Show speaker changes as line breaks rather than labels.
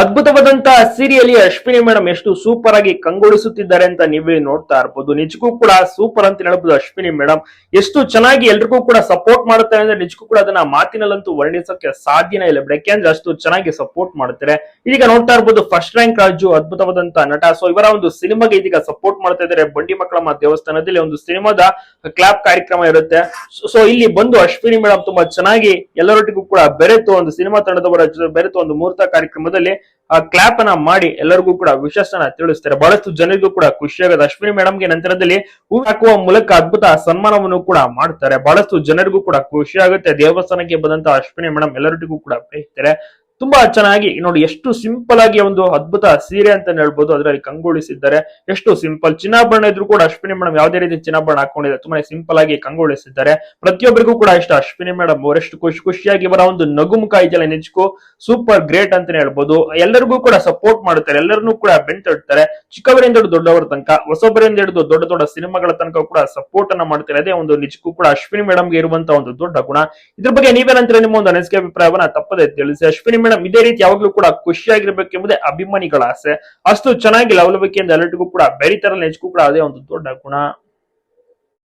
ಅದ್ಭುತವಾದಂತಹ ಸೀರಿಯಲ್ಲಿ ಅಶ್ವಿನಿ ಮೇಡಮ್ ಎಷ್ಟು ಸೂಪರ್ ಆಗಿ ಕಂಗೊಳಿಸುತ್ತಿದ್ದಾರೆ ಅಂತ ನೀವೇ ನೋಡ್ತಾ ಇರ್ಬೋದು. ನಿಜಕ್ಕೂ ಕೂಡ ಸೂಪರ್ ಅಂತ ಹೇಳ್ಬೋದು ಅಶ್ವಿನಿ ಮೇಡಮ್. ಎಷ್ಟು ಚೆನ್ನಾಗಿ ಎಲ್ರಿಗೂ ಕೂಡ ಸಪೋರ್ಟ್ ಮಾಡ್ತಾರೆ ಅಂದ್ರೆ ನಿಜಕ್ಕೂ ಕೂಡ ಅದನ್ನ ಮಾತಿನಲ್ಲಂತೂ ವರ್ಣಿಸೋಕೆ ಸಾಧ್ಯನೇ ಇಲ್ಲ. ಯಾಕೆಂದ್ರೆ ಅಷ್ಟು ಚೆನ್ನಾಗಿ ಸಪೋರ್ಟ್ ಮಾಡ್ತಾರೆ ಇದೀಗ ನೋಡ್ತಾ ಇರ್ಬೋದು ಫಸ್ಟ್ ರ್ಯಾಂಕ್ ರಾಜು ಅದ್ಭುತವಾದಂತಹ ನಟ. ಸೊ ಇವರ ಒಂದು ಸಿನಿಮಾಗೆ ಇದೀಗ ಸಪೋರ್ಟ್ ಮಾಡ್ತಾ ಇದ್ದಾರೆ ಬಂಡಿ ಮಕ್ಕಳಮ್ಮ ದೇವಸ್ಥಾನದಲ್ಲಿ ಒಂದು ಸಿನಿಮಾದ ಕ್ಲಾಪ್ ಕಾರ್ಯಕ್ರಮ ಇರುತ್ತೆ. ಸೊ ಇಲ್ಲಿ ಬಂದು ಅಶ್ವಿನಿ ಮೇಡಮ್ ತುಂಬಾ ಚೆನ್ನಾಗಿ ಎಲ್ಲರೊಟ್ಟಿಗೂ ಕೂಡ ಬೆರೆತು ಒಂದು ಸಿನಿಮಾ ತಂಡದವರ ಜೊತೆ ಬೆರೆತು ಒಂದು ಮುಹೂರ್ತ ಕಾರ್ಯಕ್ರಮದಲ್ಲಿ ಆ ಕ್ಲಾಪ್ ಅನ್ನ ಮಾಡಿ ಎಲ್ಲರಿಗೂ ಕೂಡ ವಿಶೇಷನ ತಿಳಿಸ್ತಾರೆ. ಬಹಳಷ್ಟು ಜನರಿಗೂ ಕೂಡ ಖುಷಿ ಆಗುತ್ತೆ. ಅಶ್ವಿನಿ ಮೇಡಮ್ಗೆ ನಂತರದಲ್ಲಿ ಹೂ ಹಾಕುವ ಮೂಲಕ ಅದ್ಭುತ ಸನ್ಮಾನವನ್ನು ಕೂಡ ಮಾಡ್ತಾರೆ. ಬಹಳಷ್ಟು ಜನರಿಗೂ ಕೂಡ ಖುಷಿಯಾಗುತ್ತೆ ದೇವಸ್ಥಾನಕ್ಕೆ ಬಂದಂತ ಅಶ್ವಿನಿ ಮೇಡಮ್ ಎಲ್ಲರಿಗೂ ಕೂಡ ಬೈತಾರೆ ತುಂಬಾ ಚೆನ್ನಾಗಿ ನೋಡಿ ಎಷ್ಟು ಸಿಂಪಲ್ ಆಗಿ ಒಂದು ಅದ್ಭುತ ಸೀರೆ ಅಂತ ಹೇಳ್ಬೋದು. ಅದರಲ್ಲಿ ಕಂಗೊಳಿಸಿದ್ದಾರೆ. ಎಷ್ಟು ಸಿಂಪಲ್ ಚಿನ್ನಾಭರಣ ಇದ್ರು ಕೂಡ ಅಶ್ವಿನಿ ಮೇಡಮ್ ಯಾವುದೇ ರೀತಿ ಚಿನ್ನಾಭರಣ ಹಾಕೊಂಡಿದ್ದಾರೆ ತುಂಬಾ ಸಿಂಪಲ್ ಆಗಿ ಕಂಗೊಳಿಸಿದ್ದಾರೆ. ಪ್ರತಿಯೊಬ್ಬರಿಗೂ ಕೂಡ ಇಷ್ಟ. ಅಶ್ವಿನಿ ಮೇಡಮ್ ಅವರೆಷ್ಟು ಖುಷಿ ಖುಷಿಯಾಗಿ ಇವರ ಒಂದು ನಗುಮುಖ ಇದೆಯಲ್ಲ ನಿಜಕ್ಕೂ ಸೂಪರ್ ಗ್ರೇಟ್ ಅಂತಾನೆ ಹೇಳ್ಬೋದು. ಎಲ್ಲರಿಗೂ ಕೂಡ ಸಪೋರ್ಟ್ ಮಾಡುತ್ತಾರೆ ಎಲ್ಲರನ್ನೂ ಕೂಡ ಬೆಂತಡ್ತಾರೆ. ಚಿಕ್ಕವರಿಂದ ಹಿಡಿದು ದೊಡ್ಡವರ ತನಕ, ಹೊಸಬರಿಂದ ಹಿಡಿದು ದೊಡ್ಡ ದೊಡ್ಡ ಸಿನಿಮಾಗಳ ತನಕ ಕೂಡ ಸಪೋರ್ಟ್ ಅನ್ನ ಮಾಡ್ತಾರೆ. ಅದೇ ಒಂದು ನಿಜಕ್ಕೂ ಕೂಡ ಅಶ್ವಿನಿ ಮೇಡಮ್ಗೆ ಇರುವಂತ ಒಂದು ದೊಡ್ಡ ಗುಣ. ಇದ್ರ ಬಗ್ಗೆ ನೀವೇನಂತೀರ ನಿಮ್ಮ ಒಂದು ಅನಿಸಿಕೆ ಅಭಿಪ್ರಾಯವನ್ನ ತಪ್ಪದೆ ತಿಳಿಸಿ. ಅಶ್ವಿನಿ ಮೇಡಮ್, ಇದೇ ರೀತಿ ಯಾವಾಗ್ಲೂ ಕೂಡ ಖುಷಿಯಾಗಿರ್ಬೇಕೆಂಬುದೇ ಅಭಿಮಾನಿಗಳ ಆಸೆ. ಅಷ್ಟು ಚೆನ್ನಾಗಿ ಲವಲವಿಕೆಯಿಂದ ಎಲ್ಲರಿಗೂ ಕೂಡ ಬೆರಿತಾರಲ್ಲ ಹೆಚ್ಚು ಕೂಡ ಅದೇ ಒಂದು ದೊಡ್ಡ ಗುಣ.